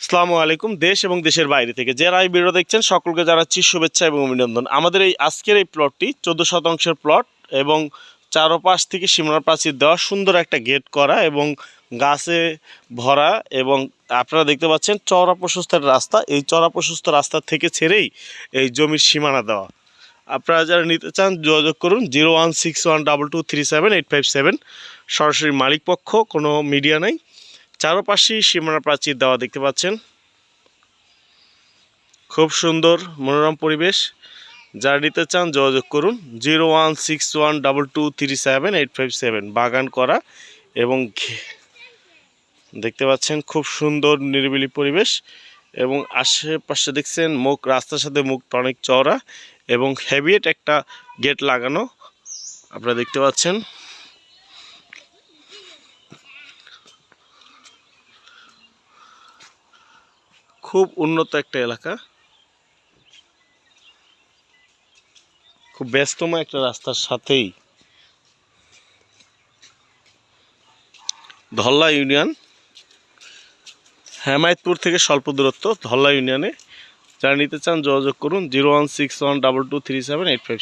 আসসালামু আলাইকুম, দেশ এবং দেশের বাইরে থেকে যারা এই ভিডিও দেখছেন, সকলকে জানাচ্ছি শুভেচ্ছা এবং অভিনন্দন। আমাদের এই আজকের এই প্লটটি চোদ্দ শতাংশের প্লট এবং চারোপাশ থেকে সীমানা প্রাচীর দেওয়া সুন্দর একটা গেট করা এবং গাছে ভরা এবং আপনারা দেখতে পাচ্ছেন চওড়া প্রশস্তের রাস্তা। এই চওড়া প্রশস্ত রাস্তা থেকে ছেড়েই এই জমির সীমানা দেওয়া। আপনারা যারা নিতে চান, যোগাযোগ করুন zero one six one double two three seven eight five seven. সরাসরি মালিক পক্ষ, কোনো মিডিয়া নাই। চারপাশেই সীমানা প্রাচীর দেওয়া দেখতে পাচ্ছেন। খুব সুন্দর মনোরম পরিবেশ। যারা নিতে চান, যোগাযোগ করুন zero one six one double two three seven eight five seven. বাগান করা এবং দেখতে পাচ্ছেন খুব সুন্দর নিরিবিলি পরিবেশ এবং আশেপাশে দেখছেন মুখ, রাস্তার সাথে মুখটা অনেক চওড়া এবং হেভিয়েট একটা গেট লাগানো আপনারা দেখতে পাচ্ছেন। খুব উন্নত একটা এলাকা। খুব ব্যস্তময় একটা রাস্তার সাথেই। ধল্লা ইউনিয়ন, হেমায়তপুর থেকে স্বল্প দূরত্ব, ধল্লা ইউনিয়নে। যারা নিতে চান যোগাযোগ করুন, zero one six one double two three seven eight five